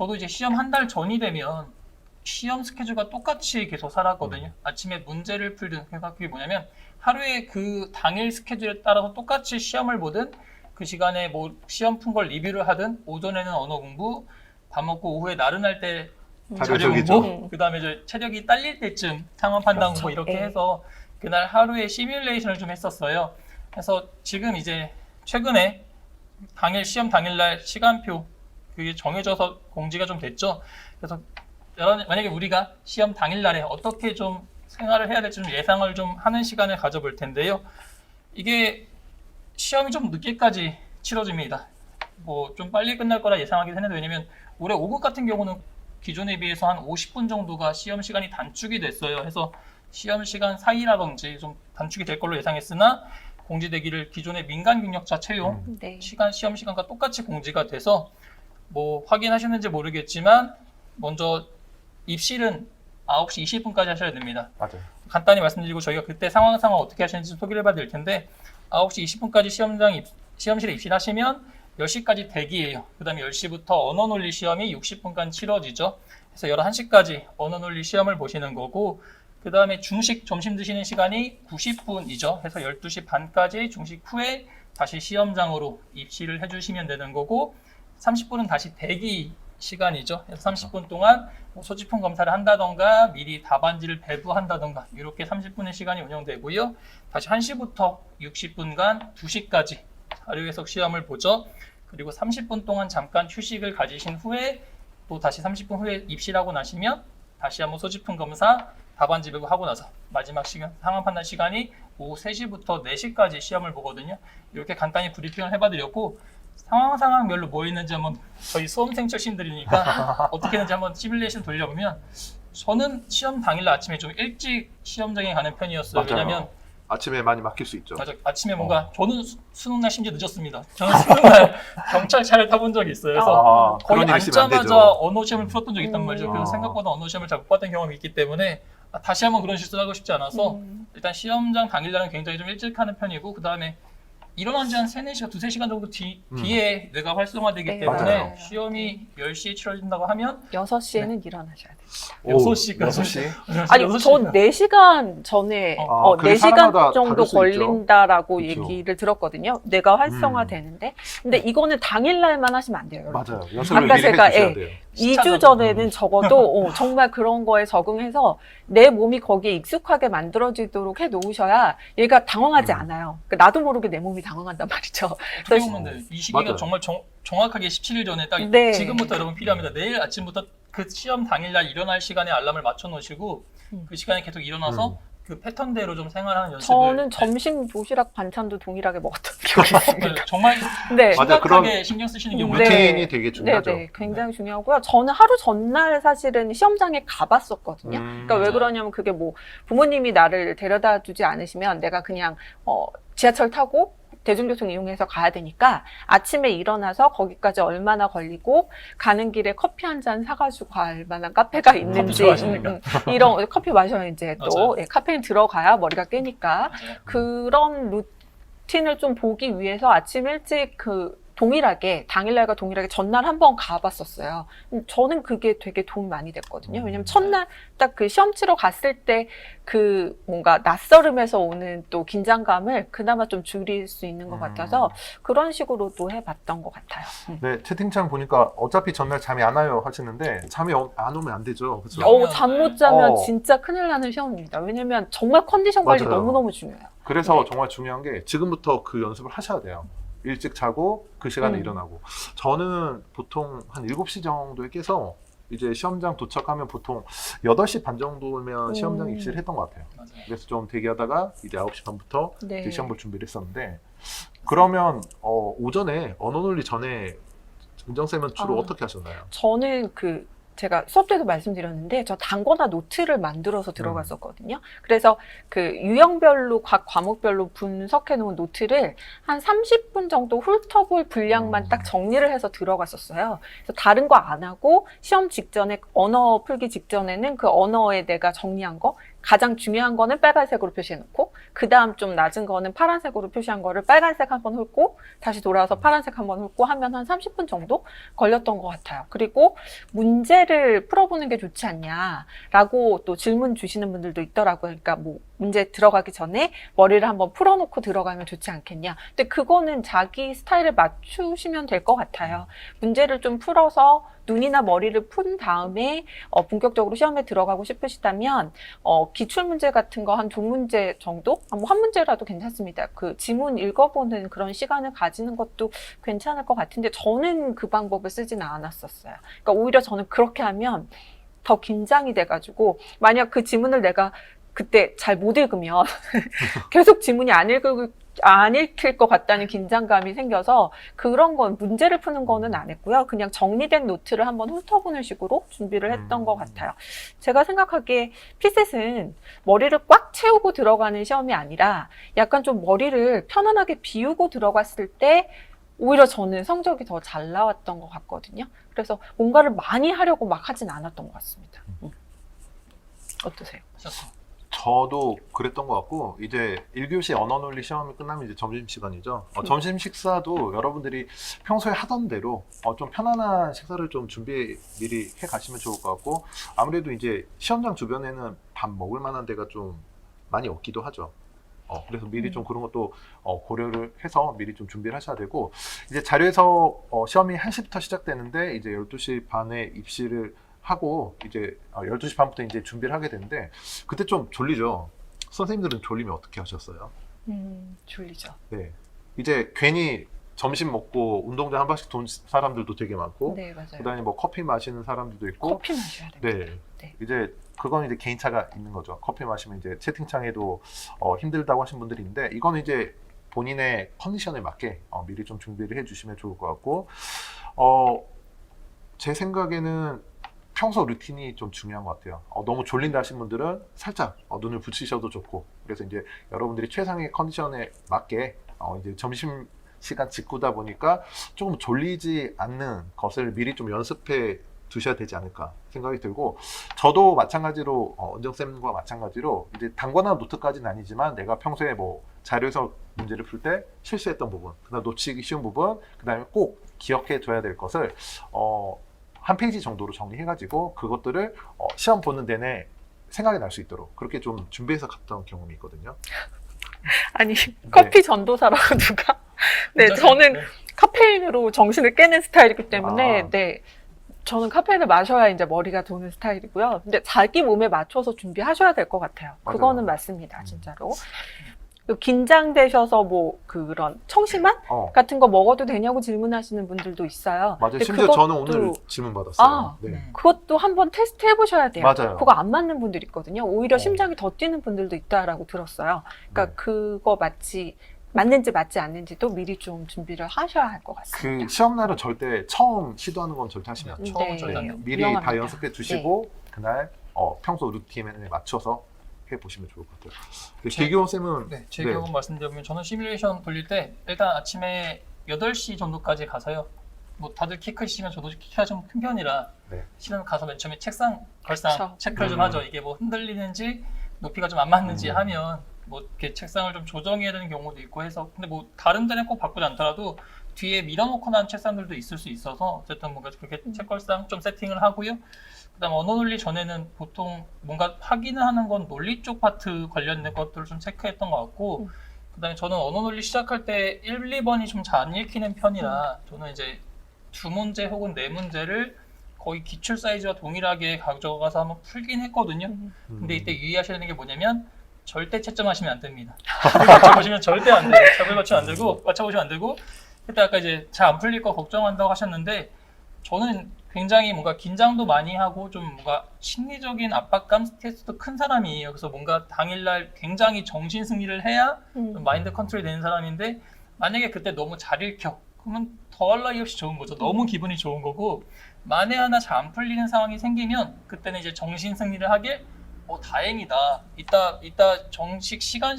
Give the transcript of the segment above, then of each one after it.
저도 이제 시험 한 달 전이 되면 시험 스케줄과 똑같이 계속 살았거든요. 음. 아침에 문제를 풀든 그러니까 그게 뭐냐면 하루에 그 당일 스케줄에 따라서 똑같이 시험을 보든 그 시간에 뭐 시험 푼 걸 리뷰를 하든 오전에는 언어 공부, 밥 먹고 오후에 나른할 때 자료 자료. 공부, 그다음에 이제 체력이 딸릴 때쯤 상황 판단 그렇죠. 공부 이렇게 예. 해서 그날 하루에 시뮬레이션을 좀 했었어요. 그래서 지금 이제 최근에 당일 시험 당일날 시간표 그게 정해져서 공지가 좀 됐죠. 그래서 여러- 만약에 우리가 시험 당일 날에 어떻게 좀 생활을 해야 될지 좀 예상을 좀 하는 시간을 가져볼 텐데요. 이게 시험이 좀 늦게까지 치러집니다. 뭐 좀 빨리 끝날 거라 예상하긴 했는데 왜냐면 올해 5급 같은 경우는 기존에 비해서 한 50분 정도가 시험 시간이 단축이 됐어요. 해서 시험 시간 사이라든지 좀 단축이 될 걸로 예상했으나 공지되기를 기존의 민간 경력자 채용 음. 네. 시간 시험 시간과 똑같이 공지가 돼서 뭐 확인하셨는지 모르겠지만 먼저 입실은 9시 20분까지 하셔야 됩니다. 맞아요. 간단히 말씀드리고 저희가 그때 상황 상황 어떻게 하시는지 좀 소개를 해봐야 될 텐데 9시 20분까지 시험장 입, 시험실에 입실하시면 10시까지 대기예요. 그 다음에 10시부터 언어 논리 시험이 60분간 치러지죠. 그래서 11시까지 언어 논리 시험을 보시는 거고 그 다음에 중식 점심 드시는 시간이 90분이죠. 해서 12시 반까지 중식 후에 다시 시험장으로 입실을 해주시면 되는 거고 30분은 다시 대기 시간이죠. 그래서 30분 동안 뭐 소지품 검사를 한다던가 미리 답안지를 배부한다던가 이렇게 30분의 시간이 운영되고요. 다시 1시부터 60분간 2시까지 자료 해석 시험을 보죠. 그리고 30분 동안 잠깐 휴식을 가지신 후에 또 다시 30분 후에 입실하고 나시면 다시 한번 소지품 검사 답안지 배부 하고 나서 마지막 시간 상황 판단 시간이 오후 3시부터 4시까지 시험을 보거든요. 이렇게 간단히 브리핑을 해봐드렸고 상황 상황별로 뭐 있는지 한번 저희 수험생 출신들이니까 어떻게 했는지 한번 시뮬레이션 돌려보면 저는 시험 당일 날 아침에 좀 일찍 시험장에 가는 편이었어요. 맞아요. 왜냐면 아침에 많이 맡길 수 있죠. 맞아 아침에 뭔가 저는 수, 수능 날 심지어 늦었습니다. 저는 수능 날 경찰차를 타본 적이 있어요. 그래서 아, 거의 있으면 안 앉자마자. 언어 시험을 풀었던 적이 있단 음. 말이죠. 그래서 아. 생각보다 언어 시험을 잘 못 봤던 경험이 있기 때문에 아, 다시 한번 그런 실수를 하고 싶지 않아서 음. 일단 시험장 당일날은 굉장히 좀 일찍 하는 편이고 그 다음에 일어난 지한 3, 4시간, 2, 3시간 정도 뒤, 음. 뒤에 뇌가 활성화되기 네, 때문에 맞아요. 시험이 10시에 치러진다고 하면 6시에는 일어나셔야 돼요. 오, 6시까지. 6시? 아니, 6시 저 4시간 전에 어. 어, 아, 그게 4시간 사람마다 정도 다를 수 있죠. 걸린다라고 그쵸. 얘기를 들었거든요. 뇌가 활성화되는데. 근데 이거는 당일날만 하시면 안 돼요. 여러분. 맞아요. 연습을 아까 미리 제가, 해주셔야 예. 돼요. 2주 전에는 적어도 어, 정말 그런 거에 적응해서 내 몸이 거기에 익숙하게 만들어지도록 해 놓으셔야 얘가 당황하지 음. 않아요. 그러니까 나도 모르게 내 몸이 당황한단 말이죠. 어떻게 보면 네, 이 시기가 맞아요. 정말 정, 정확하게 17일 전에 딱 네. 지금부터 여러분 필요합니다. 내일 아침부터 그 시험 당일날 일어날 시간에 알람을 맞춰 놓으시고 음. 그 시간에 계속 일어나서 음. 그 패턴대로 좀 생활하는 연습을 저는 네. 점심 도시락 반찬도 동일하게 먹었던 기억이 있습니다. 네, 정말 네. 맞아요. 심각하게 그런 신경 쓰시는 음, 경우는 네. 루틴이 되게 중요하죠. 네네, 굉장히 중요하고요. 저는 하루 전날 사실은 시험장에 가봤었거든요. 음. 그러니까 왜 그러냐면 그게 뭐 부모님이 나를 데려다 주지 않으시면 내가 그냥 어, 지하철 타고 대중교통 이용해서 가야 되니까 아침에 일어나서 거기까지 얼마나 걸리고 가는 길에 커피 한 잔 사가지고 갈 만한 카페가 있는지. 음, 음. 이런 커피 마셔야 이제 또. 예, 카페인 들어가야 머리가 깨니까 맞아요. 그런 루틴을 좀 보기 위해서 아침 일찍 그 동일하게 당일날과 동일하게 전날 한 번 가봤었어요. 음, 저는 그게 되게 도움이 많이 됐거든요. 음. 왜냐면 첫날 딱 그 시험 치러 갔을 때 그 뭔가 낯설음에서 오는 또 긴장감을 그나마 좀 줄일 수 있는 것 음. 같아서 그런 식으로도 해봤던 것 같아요. 음. 네, 채팅창 보니까 어차피 전날 잠이 안 와요 하시는데 잠이 어- 안 오면 안 되죠. 그렇죠? 어. 어우, 잠 못 자면 어. 진짜 큰일 나는 시험입니다. 왜냐면 정말 컨디션 관리 맞아요. 너무너무 중요해요. 그래서 네. 정말 중요한 게 지금부터 그 연습을 하셔야 돼요. 일찍 자고 그 시간에 음. 일어나고. 저는 보통 한 7시 정도에 깨서 이제 시험장 도착하면 보통 8시 반 정도면 시험장 음. 입시를 했던 것 같아요. 맞아요. 그래서 좀 대기하다가 이제 9시 반부터 네. 이제 시험 볼 준비를 했었는데 그러면 어, 오전에 언어 논리 전에 은정쌤은 주로 아. 어떻게 하셨나요? 저는 그 제가 수업 때도 말씀드렸는데 저 단거나 노트를 만들어서 들어갔었거든요. 그래서 그 유형별로 각 과목별로 분석해 놓은 노트를 한 30분 정도 훑어볼 분량만 음. 딱 정리를 해서 들어갔었어요. 그래서 다른 거 안 하고 시험 직전에 언어 풀기 직전에는 그 언어에 내가 정리한 거 가장 중요한 거는 빨간색으로 표시해놓고 그 다음 좀 낮은 거는 파란색으로 표시한 거를 빨간색 한번 훑고 다시 돌아와서 파란색 한번 훑고 하면 한 30분 정도 걸렸던 것 같아요. 그리고 문제를 풀어보는 게 좋지 않냐라고 또 질문 주시는 분들도 있더라고요. 그러니까 뭐 문제 들어가기 전에 머리를 한번 풀어놓고 들어가면 좋지 않겠냐. 근데 그거는 자기 스타일에 맞추시면 될 것 같아요. 문제를 좀 풀어서 눈이나 머리를 푼 다음에 어, 본격적으로 시험에 들어가고 싶으시다면 어, 기출 문제 같은 거 한 두 문제 정도, 아, 뭐한 문제라도 괜찮습니다. 그 지문 읽어보는 그런 시간을 가지는 것도 괜찮을 것 같은데 저는 그 방법을 쓰지는 않았었어요. 그러니까 오히려 저는 그렇게 하면 더 긴장이 돼가지고 만약 그 지문을 내가 그때 잘 못 읽으면 계속 지문이 안 읽을 안 읽힐 것 같다는 긴장감이 생겨서 그런 건 문제를 푸는 거는 안 했고요. 그냥 정리된 노트를 한번 훑어보는 식으로 준비를 했던 음. 것 같아요. 제가 생각하기에 피셋은 머리를 꽉 채우고 들어가는 시험이 아니라 약간 좀 머리를 편안하게 비우고 들어갔을 때 오히려 저는 성적이 더 잘 나왔던 것 같거든요. 그래서 뭔가를 많이 하려고 막 하진 않았던 것 같습니다. 음. 어떠세요? 저도 그랬던 것 같고 이제 1교시 언어 논리 시험이 끝나면 이제 점심 시간이죠. 어, 음. 점심 식사도 여러분들이 평소에 하던 대로 어, 좀 편안한 식사를 좀 준비 미리 해 가시면 좋을 것 같고 아무래도 이제 시험장 주변에는 밥 먹을 만한 데가 좀 많이 없기도 하죠. 어, 그래서 미리 음. 좀 그런 것도 어, 고려를 해서 미리 좀 준비를 하셔야 되고 이제 자료에서 어, 시험이 1시부터 시작되는데 이제 12시 반에 입시를 하고 이제 어, 12시 반부터 이제 준비를 하게 되는데 그때 좀 졸리죠. 선생님들은 졸리면 어떻게 하셨어요? 음, 졸리죠. 네. 이제 괜히 점심 먹고 운동장 한 번씩 돈 사람들도 되게 많고 네, 맞아요. 그다음에 뭐 커피 마시는 사람들도 있고 커피 마셔야 돼요. 네. 네. 이제 그건 이제 개인차가 있는 거죠. 커피 마시면 이제 채팅창에도 어, 힘들다고 하신 분들이 있는데 이거는 이제 본인의 컨디션에 맞게 어, 미리 좀 준비를 해주시면 좋을 것 같고 어, 제 생각에는 평소 루틴이 좀 중요한 것 같아요. 어, 너무 졸린다 하신 분들은 살짝 어, 눈을 붙이셔도 좋고 그래서 이제 여러분들이 최상의 컨디션에 맞게 어, 이제 점심 시간 직후다 보니까 조금 졸리지 않는 것을 미리 좀 연습해 두셔야 되지 않을까 생각이 들고 저도 마찬가지로 어, 은정 쌤과 마찬가지로 이제 단권한 노트까지는 아니지만 내가 평소에 뭐 자료에서 문제를 풀 때 실수했던 부분 그다음 놓치기 쉬운 부분 그다음에 꼭 기억해 둬야 될 것을 어, 한 페이지 정도로 정리해가지고 그것들을 어, 시험 보는 내내 생각이 날 수 있도록 그렇게 좀 준비해서 갔던 경험이 있거든요. 아니 커피 전도사라고 누가? 네, 저는 네. 카페인으로 정신을 깨는 스타일이기 때문에 아. 네. 저는 카페인을 마셔야 이제 머리가 도는 스타일이고요. 근데 자기 몸에 맞춰서 준비하셔야 될 것 같아요. 맞아요. 그거는 맞습니다, 음. 진짜로. 또 긴장되셔서 뭐 그런 청심환 어, 같은 거 먹어도 되냐고 질문하시는 분들도 있어요. 맞아요. 근데 심지어 저는 오늘 질문 받았어요. 아, 네. 네. 그것도 한번 테스트 해보셔야 돼요. 맞아요. 그거 안 맞는 분들 있거든요. 오히려 어. 심장이 더 뛰는 분들도 있다라고 들었어요. 그러니까 네. 그거 맞지 맞는지 맞지 않는지도 미리 좀 준비를 하셔야 할 것 같습니다. 그 시험 날은 절대 처음 시도하는 건 절대 하시면 안 돼요. 처음 네. 네. 미리 다. 연습해 두시고 그날 어, 평소 루틴에 맞춰서 해 보시면 좋을 것 같아요. 네, 제- 개교원 쌤은 네, 제 네. 경험 말씀드리면 저는 시뮬레이션 돌릴 때 일단 아침에 8시 정도까지 가서요. 뭐 다들 키 크시면 저도 키가 좀 큰 편이라 네. 실은 가서 맨 처음에 책상 걸상 그쵸. 체크를 좀 음. 하죠. 이게 뭐 흔들리는지 높이가 좀 안 맞는지 음. 하면 뭐 이렇게 책상을 좀 조정해야 되는 경우도 있고 해서 근데 뭐 다른 데는 꼭 바꾸지 않더라도 뒤에 밀어놓고 난 책상들도 있을 수 있어서 어쨌든 뭔가 그렇게 음. 책걸상 좀 세팅을 하고요. 그다음 언어 논리 전에는 보통 뭔가 확인을 하는 건 논리 쪽 파트 관련된 것들을 좀 체크했던 것 같고 음. 그다음에 저는 언어 논리 시작할 때 1, 2번이 좀 잘 안 읽히는 편이라 저는 이제 두 문제 혹은 네 문제를 거의 기출 사이즈와 동일하게 가져가서 한번 풀긴 했거든요. 음. 근데 이때 유의하셔야 되는 게 뭐냐면 절대 채점하시면 안 됩니다. 맞춰보시면 절대 안 돼요. 답을 맞추면 안 되고 맞춰보시면 안 되고 그때 아까 이제 잘 안 풀릴 거 걱정한다고 하셨는데 저는 굉장히 뭔가 긴장도 많이 하고 좀 뭔가 심리적인 압박감 스트레스도 큰 사람이에요. 그래서 뭔가 당일날 굉장히 정신 승리를 해야 음. 좀 마인드 컨트롤이 되는 사람인데 만약에 그때 너무 잘 읽혀 그러면 더할 나위 없이 좋은 거죠. 너무 기분이 좋은 거고 만에 하나 잘 안 풀리는 상황이 생기면 그때는 이제 정신 승리를 하길 어 다행이다. 이따 이따 정식 시간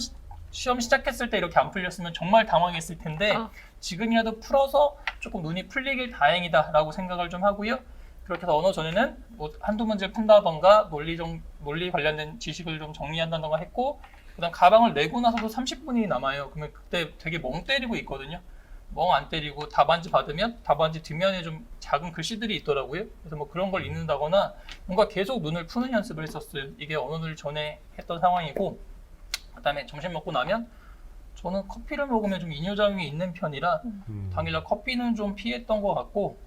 시- 시험 시작했을 때 이렇게 안 풀렸으면 정말 당황했을 텐데 아. 지금이라도 풀어서 조금 눈이 풀리길 다행이다라고 생각을 좀 하고요. 그렇게 해서 언어 전에는 뭐 한두 문제 푼다던가 논리 좀 논리 관련된 지식을 좀 정리한다던가 했고 그다음 가방을 내고 나서도 30분이 남아요. 그러면 그때 되게 멍 때리고 있거든요. 멍 안 때리고 답안지 받으면 답안지 뒷면에 좀 작은 글씨들이 있더라고요. 그래서 뭐 그런 걸 읽는다거나 뭔가 계속 눈을 푸는 연습을 했었어요. 이게 언어를 전에 했던 상황이고 그다음에 점심 먹고 나면 저는 커피를 먹으면 좀 이뇨작용이 있는 편이라 음. 당일날 커피는 좀 피했던 것 같고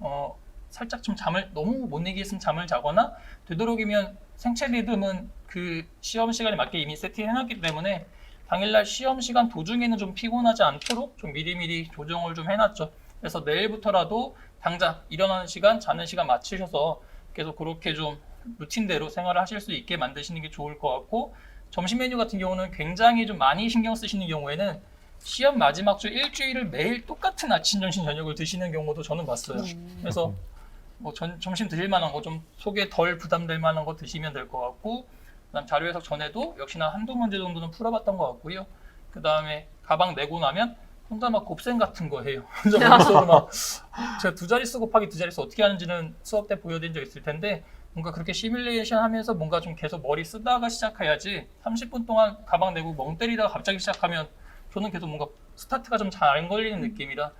어, 살짝 좀 잠을 너무 못 내겠으면 잠을 자거나 되도록이면 생체 리듬은 그 시험 시간에 맞게 이미 세팅해놨기 때문에 당일날 시험 시간 도중에는 좀 피곤하지 않도록 좀 미리미리 조정을 좀 해놨죠. 그래서 내일부터라도 당장 일어나는 시간, 자는 시간 맞추셔서 계속 그렇게 좀 루틴대로 생활을 하실 수 있게 만드시는 게 좋을 것 같고 점심 메뉴 같은 경우는 굉장히 좀 많이 신경 쓰시는 경우에는 시험 마지막 주 일주일을 매일 똑같은 아침, 점심, 저녁을 드시는 경우도 저는 봤어요. 음. 그래서 뭐 전- 점심 드실 만한 거 좀 속에 덜 부담될 만한 거 드시면 될 것 같고 그다음 자료 해석 전에도 역시나 한두 문제 정도는 풀어봤던 것 같고요. 그 다음에 가방 내고 나면 혼자 막 곱셈 같은 거 해요. 혼자 막 제가 두 자릿수 곱하기 두 자릿수 어떻게 하는지는 수업 때 보여드린 적 있을 텐데 뭔가 그렇게 시뮬레이션 하면서 뭔가 좀 계속 머리 쓰다가 시작해야지 30분 동안 가방 내고 멍 때리다가 갑자기 시작하면 저는 계속 뭔가 스타트가 좀 잘 안 걸리는 느낌이라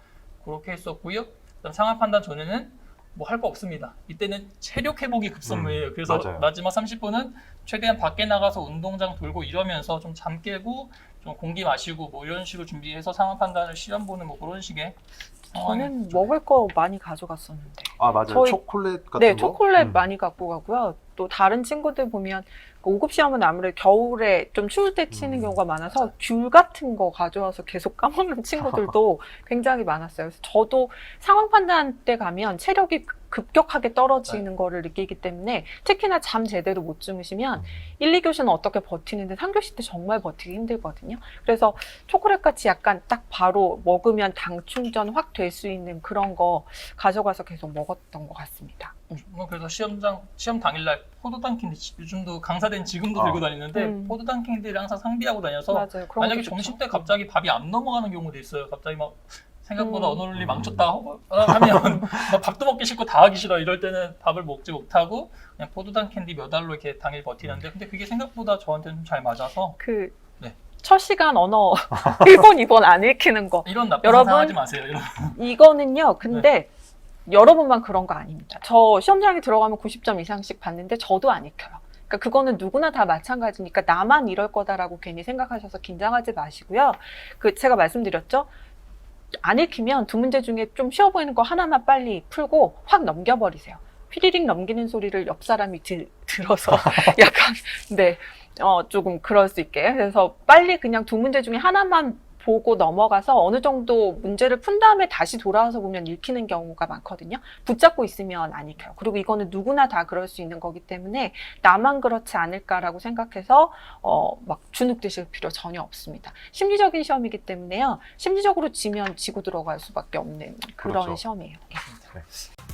그렇게 했었고요. 그다음 상황 판단 전에는 뭐 할 거 없습니다. 이때는 체력 회복이 급선무예요. 음, 그래서 맞아요. 마지막 30분은 최대한 밖에 나가서 운동장 돌고 이러면서 좀 잠 깨고 좀 공기 마시고 뭐 이런 식으로 준비해서 상황 판단을 시험 보는 뭐 그런 식의 저는 좀 먹을 거 많이 가져갔었는데. 아 맞아요. 저희- 초콜릿 같은 네, 거. 초콜릿 음. 많이 갖고 가고요. 또 다른 친구들 보면 5급 시험은 아무래도 겨울에 좀 추울 때 치는 음. 경우가 많아서 귤 같은 거 가져와서 계속 까먹는 친구들도 굉장히 많았어요. 그래서 저도 상황 판단 때 가면 체력이 급- 급격하게 떨어지는 거를 느끼기 때문에 특히나 잠 제대로 못 주무시면 음. 1, 2교시는 어떻게 버티는데 3교시 때 정말 버티기 힘들거든요. 그래서 초콜릿 같이 약간 딱 바로 먹으면 당 충전 확 될 수 있는 그런 거 가져가서 계속 먹었던 것 같습니다. 음. 뭐 그래서 시험장 시험 당일날 포도당 캔디 요즘도 강사된 지금도 아. 들고 다니는데 음. 포도당 캔디를 항상 상비하고 다녀서 맞아요. 그런 만약에 것도 좋죠. 점심 때 갑자기 밥이 안 넘어가는 경우도 있어요. 갑자기 막 생각보다 음. 언어논리 음. 망쳤다 하고 어, 하면 막 밥도 먹기 싫고 다 하기 싫어 이럴 때는 밥을 먹지 못하고 그냥 포도당 캔디 몇 알로 이렇게 당일 버티는데 근데 그게 생각보다 저한테는 잘 맞아서 그 네. 첫 시간 언어 1번, 2번 안 읽히는 거. 이런 나쁜 여러분, 상상하지 마세요. 이런. 이거는요, 근데 여러분만 그런 거 아닙니다. 저 시험장에 들어가면 90점 이상씩 받는데 저도 안 읽혀요. 그러니까 그거는 누구나 다 마찬가지니까 나만 이럴 거다라고 괜히 생각하셔서 긴장하지 마시고요. 그 제가 말씀드렸죠. 안 읽히면 두 문제 중에 좀 쉬워 보이는 거 하나만 빨리 풀고 확 넘겨버리세요. 휘리릭 넘기는 소리를 옆 사람이 들, 들어서 약간 네 어, 조금 그럴 수 있게 그래서 빨리 그냥 두 문제 중에 하나만 보고 넘어가서 어느 정도 문제를 푼 다음에 다시 돌아와서 보면 읽히는 경우가 많거든요. 붙잡고 있으면 안 읽혀요. 그리고 이거는 누구나 다 그럴 수 있는 거기 때문에 나만 그렇지 않을까라고 생각해서 어, 막 주눅 드실 필요 전혀 없습니다. 심리적인 시험이기 때문에요. 심리적으로 지면 지고 들어갈 수밖에 없는 그런 그렇죠. 시험이에요. 예.